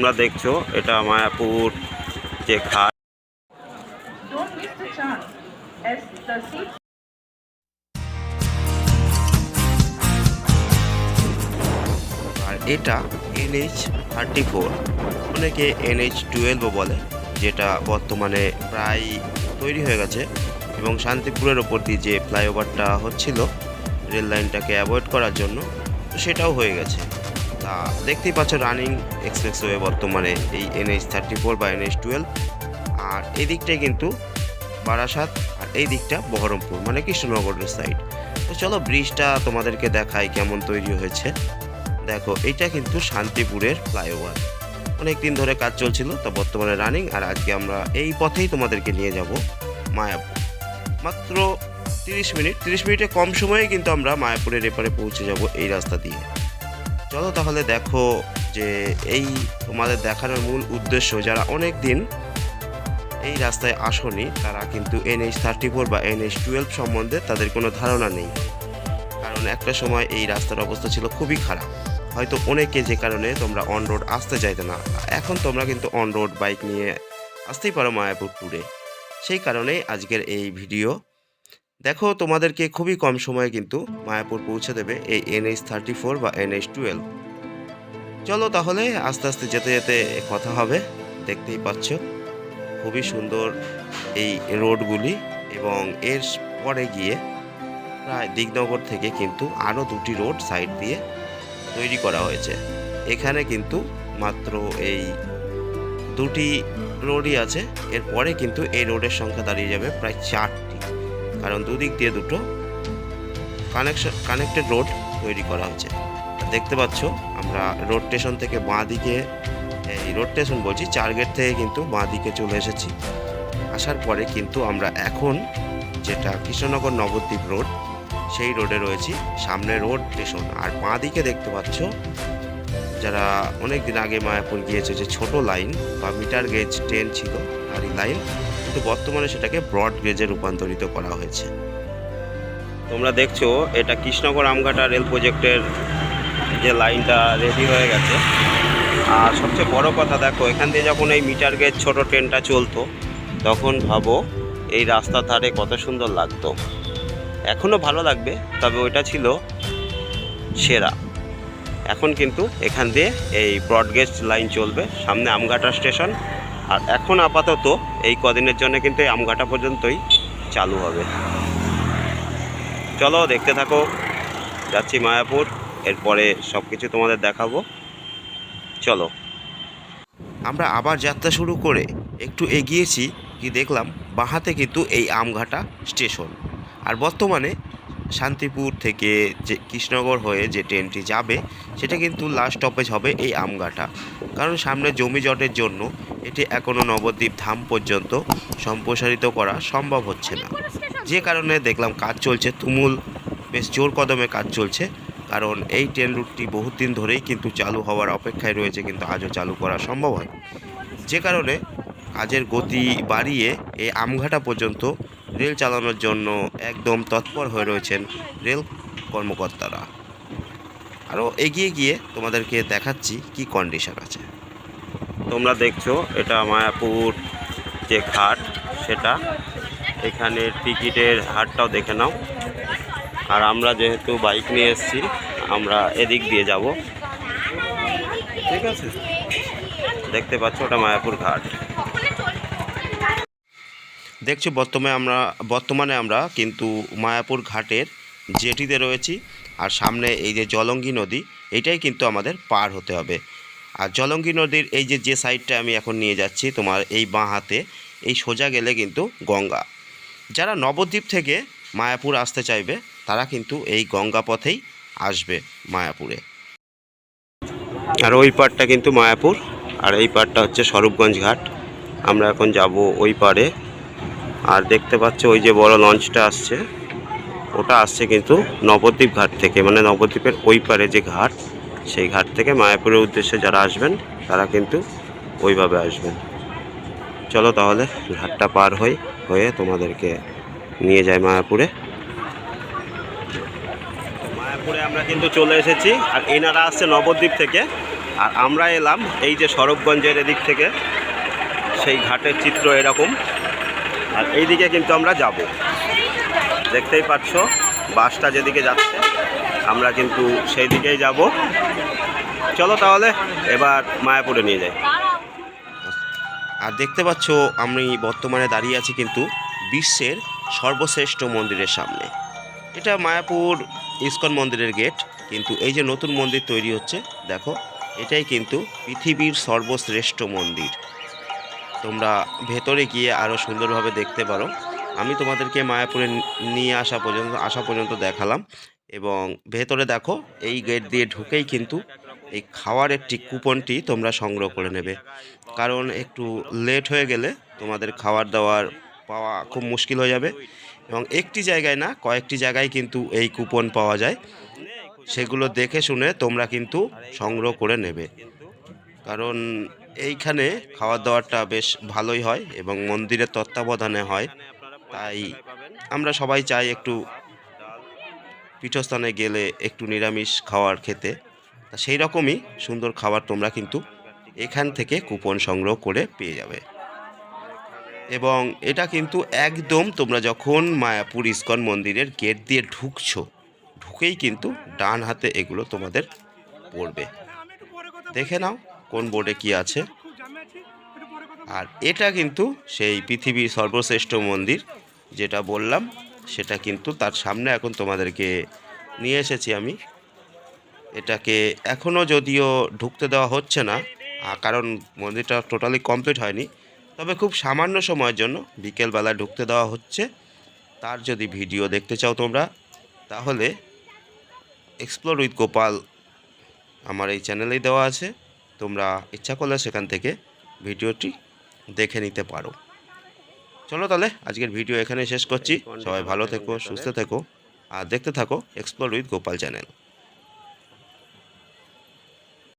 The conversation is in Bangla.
তোমরা দেখছ এটা মায়াপুর যে ঘাট। আর এটা এনএইচ থার্টি ফোর অনেকে এনএইচ টুয়েলভও বলে যেটা বর্তমানে প্রায় তৈরি হয়ে গেছে। এবং শান্তিপুরের ওপর দিয়ে যে ফ্লাইওভারটা হচ্ছিল রেল লাইনটাকে অ্যাভয়েড করার জন্য সেটাও হয়ে গেছে। তা দেখতেই পাচ্ছ রানিং এক্সপ্রেসওয়ে বর্তমানে এই এনএইচ থার্টি ফোর বা এনএইচ টুয়েলভ। আর এই দিকটাই কিন্তু বারাসাত আর এই দিকটা বহরমপুর মানে কৃষ্ণনগরের সাইড তো চলো ব্রিজটা তোমাদেরকে দেখাই কেমন তৈরি হয়েছে। দেখো এটা কিন্তু শান্তিপুরের ফ্লাইওভার অনেক দিন ধরে কাজ চলছিল, তা বর্তমানে রানিং আর আজকে আমরা এই পথেই তোমাদেরকে নিয়ে যাব মায়াপুর। মাত্র তিরিশ মিনিট, তিরিশ মিনিটে কম সময়ে কিন্তু আমরা মায়াপুরের এপারে পৌঁছে যাব এই রাস্তা দিয়ে। চলো তাহলে দেখো যে এই তোমাদের দেখানোর মূল উদ্দেশ্য, যারা অনেক দিন এই রাস্তায় আসনি, তারা কিন্তু এনএইচ থার্টি ফোর বা এনএইচ টুয়েলভ সম্বন্ধে তাদের কোনো ধারণা নেই। কারণ একটা সময় এই রাস্তার অবস্থা ছিল খুবই খারাপ। হয়তো অনেকে যে কারণে তোমরা অন রোড আসতে চাইতে না, এখন তোমরা কিন্তু অন রোড বাইক নিয়ে আসতেই পারো মায়াপুর ট্যুরে সেই কারণেই আজকের এই ভিডিও দেখো, তোমাদেরকে খুবই কম সময়ে কিন্তু মায়াপুর পৌঁছে দেবে এই এনএইচ থার্টি ফোর বা এনএইচ টুয়েলভ চলো তাহলে, আস্তে আস্তে যেতে যেতে কথা হবে, দেখতেই পাচ্ছ। খুবই সুন্দর এই রোডগুলি এবং এর পরে গিয়ে প্রায় দিগনগর থেকে কিন্তু আরও দুটি রোড সাইড দিয়ে তৈরি করা হয়েছে। এখানে কিন্তু মাত্র এই দুটি রোডই আছে, এরপরে কিন্তু এই রোডের সংখ্যা দাঁড়িয়ে যাবে প্রায় চারটি। কারণ দুদিক দিয়ে দুটো কানেকশন কানেক্টেড রোড তৈরি করা হয়েছে দেখতে পাচ্ছ, আমরা রোড স্টেশন থেকে বাঁ দিকে, এই রোড স্টেশন বলছি, চার গেট থেকে কিন্তু বাঁ দিকে চলে এসেছি। আসার পরে কিন্তু আমরা এখন যেটা কৃষ্ণনগর নবদ্বীপ রোড সেই রোডে রয়েছি, সামনে রোড স্টেশন আর বাঁ দিকে দেখতে পাচ্ছ, যারা অনেক দিন আগে মায়াপুর গিয়েছে, যে ছোট লাইন বা মিটার গেজ ট্রেন ছিল আর এই লাইন কিন্তু বর্তমানে সেটাকে ব্রড গেজে রূপান্তরিত করা হয়েছে। তোমরা দেখছ, এটা কৃষ্ণনগর আমঘাটা রেল প্রজেক্টের যে লাইনটা রেডি হয়ে গেছে। আর সবচেয়ে বড় কথা, দেখো, এখান দিয়ে যখন এই মিটার গেজ ছোট ট্রেনটা চলতো, তখন ভাবো, এই রাস্তার ধারে কত সুন্দর লাগতো। এখনও ভালো লাগবে, তবে ওইটা ছিল সেরা। এখন কিন্তু এখান দিয়ে এই ব্রডগেজ লাইন চলবে, সামনে আমঘাটা স্টেশন আর এখন আপাতত এই কদিনের জন্য কিন্তু এই আমঘাটা পর্যন্তই চালু হবে। চলো দেখতে থাকো, যাচ্ছি মায়াপুর, এরপরে সব কিছু তোমাদের দেখাবো। চলো। আমরা আবার যাত্রা শুরু করে একটু এগিয়েছি, কি দেখলাম বাঁহাতে কিন্তু এই আমঘাটা স্টেশন। আর বর্তমানে শান্তিপুর থেকে যে কৃষ্ণনগর হয়ে যে ট্রেনটি যাবে, সেটা কিন্তু লাস্ট স্টপেজ হবে এই আমঘাটা কারণ সামনে জমি জটের জন্য এটি এখনও নবদ্বীপ ধাম পর্যন্ত সম্প্রসারিত করা সম্ভব হচ্ছে না। যে কারণে দেখলাম কাজ চলছে, তুমুল বেশ জোর কদমে কাজ চলছে। কারণ এই ট্রেন রুটটি বহুত দিন ধরেই কিন্তু চালু হওয়ার অপেক্ষায় রয়েছে, কিন্তু আজও চালু করা সম্ভব হয় যে কারণে কাজের গতি বাড়িয়ে এই আমঘাটা পর্যন্ত রেল চালানোর জন্য একদম তৎপর হয়ে রয়েছেন রেল কর্মকর্তারা। আরও এগিয়ে গিয়ে তোমাদেরকে দেখাচ্ছি কি কন্ডিশন আছে। তোমরা দেখছ, এটা মায়াপুর যে ঘাট, সেটা। এখানে টিকিটের হাটটাও দেখে নাও। আর আমরা যেহেতু বাইক নিয়ে এসেছি, আমরা এদিক দিয়ে যাব। ঠিক আছে? দেখতে পাচ্ছ ওটা মায়াপুর ঘাট। দেখছ বর্তমানে আমরা বর্তমানে আমরা কিন্তু মায়াপুর ঘাটের জেটিতে রয়েছি আর সামনে এই যে জলঙ্গি নদী, এটাই কিন্তু আমাদের পার হতে হবে। আর জলঙ্গি নদীর এই যে যে সাইডটা আমি এখন নিয়ে যাচ্ছি তোমার এই বাঁ হাতে, এই সোজা গেলে কিন্তু গঙ্গা। যারা নবদ্বীপ থেকে মায়াপুর আসতে চাইবে, তারা কিন্তু এই গঙ্গা পথেই আসবে মায়াপুরে। আর ওই পারটা কিন্তু মায়াপুর, আর এই পারটা হচ্ছে স্বরূপগঞ্জ ঘাট। আমরা এখন যাব ওই পারে আর দেখতে পাচ্ছ ওই যে বড় লঞ্চটা আসছে। ওটা আসছে কিন্তু নবদ্বীপ ঘাট থেকে মানে নবদ্বীপের ওই পারে যে ঘাট, সেই ঘাট থেকে মায়াপুরের উদ্দেশ্যে যারা আসবেন, তারা কিন্তু ওইভাবে আসবেন। চলো তাহলে ঘাটটা পার হই, হয়ে তোমাদেরকে নিয়ে যায় মায়াপুরে। মায়াপুরে আমরা কিন্তু চলে এসেছি, আর এনারা আসছে নবদ্বীপ থেকে। আর আমরা এলাম এই যে সড়কগঞ্জের এদিক থেকে। সেই ঘাটের চিত্র এরকম। আর এইদিকে কিন্তু আমরা যাব। দেখতেই পাচ্ছ, বাসটা যেদিকে যাচ্ছে, আমরা কিন্তু সেই দিকেই যাব। চলো তাহলে, এবার মায়াপুরে নিয়ে যাই। আর দেখতে পাচ্ছ, আমি বর্তমানে দাঁড়িয়ে আছি কিন্তু বিশ্বের সর্বশ্রেষ্ঠ মন্দিরের সামনে। এটা মায়াপুর ইস্কন মন্দিরের গেট, কিন্তু এই যে নতুন মন্দির তৈরি হচ্ছে, দেখো, এটাই কিন্তু পৃথিবীর সর্বশ্রেষ্ঠ মন্দির। তোমরা ভেতরে গিয়ে আরও সুন্দরভাবে দেখতে পারো। আমি তোমাদেরকে মায়াপুরে নিয়ে আসা পর্যন্ত আসা পর্যন্ত দেখালাম। এবং ভেতরে দেখো, এই গেট দিয়ে ঢুকেই কিন্তু এই খাওয়ার একটি কুপনটি তোমরা সংগ্রহ করে নেবে। কারণ একটু লেট হয়ে গেলে তোমাদের খাবার দাবার পাওয়া খুব মুশকিল হয়ে যাবে। এবং একটি জায়গায় না, কয়েকটি জায়গায় কিন্তু এই কুপন পাওয়া যায়। সেগুলো দেখে শুনে তোমরা কিন্তু সংগ্রহ করে নেবে। কারণ এইখানে খাওয়ার দাওয়ারটা বেশ ভালোই হয় এবং মন্দিরের তত্ত্বাবধানে হয়। তাই আমরা সবাই চাই একটু পীঠস্থানে গেলে একটু নিরামিষ খাওয়ার খেতে। তা সেই রকমই সুন্দর খাবার তোমরা কিন্তু এখান থেকে কুপন সংগ্রহ করে পেয়ে যাবে। এবং এটা কিন্তু একদম তোমরা যখন মায়াপুর ইস্কন মন্দিরের গেট দিয়ে ঢুকছো, ঢুকেই কিন্তু ডান হাতে এগুলো তোমাদের পড়বে। দেখে নাও। কোন বোর্ডে কি আছে। আর এটা কিন্তু সেই পৃথিবীর সর্বশ্রেষ্ঠ মন্দির যেটা বললাম সেটা কিন্তু তার সামনে এখন তোমাদেরকে নিয়ে এসেছি আমি। এটাকে এখনও যদিও ঢুকতে দেওয়া হচ্ছে না কারণ মন্দিরটা টোটালি কমপ্লিট হয়নি তবে খুব সামান্য সময়ের জন্য বিকেলবেলা ঢুকতে দেওয়া হচ্ছে। তার যদি ভিডিও দেখতে চাও তোমরা তাহলে এক্সপ্লোর উইথ গোপাল আমার এই চ্যানেলেই দেওয়া আছে। তোমরা ইচ্ছা করলে সেখান থেকে ভিডিওটি দেখে নিতে পারো। চলো তাহলে, আজকের ভিডিও এখানে শেষ করছি। সবাই ভালো থেকো, সুস্থ থেকো, আর দেখতে থাকো এক্সপ্লোর উইথ গোপাল চ্যানেল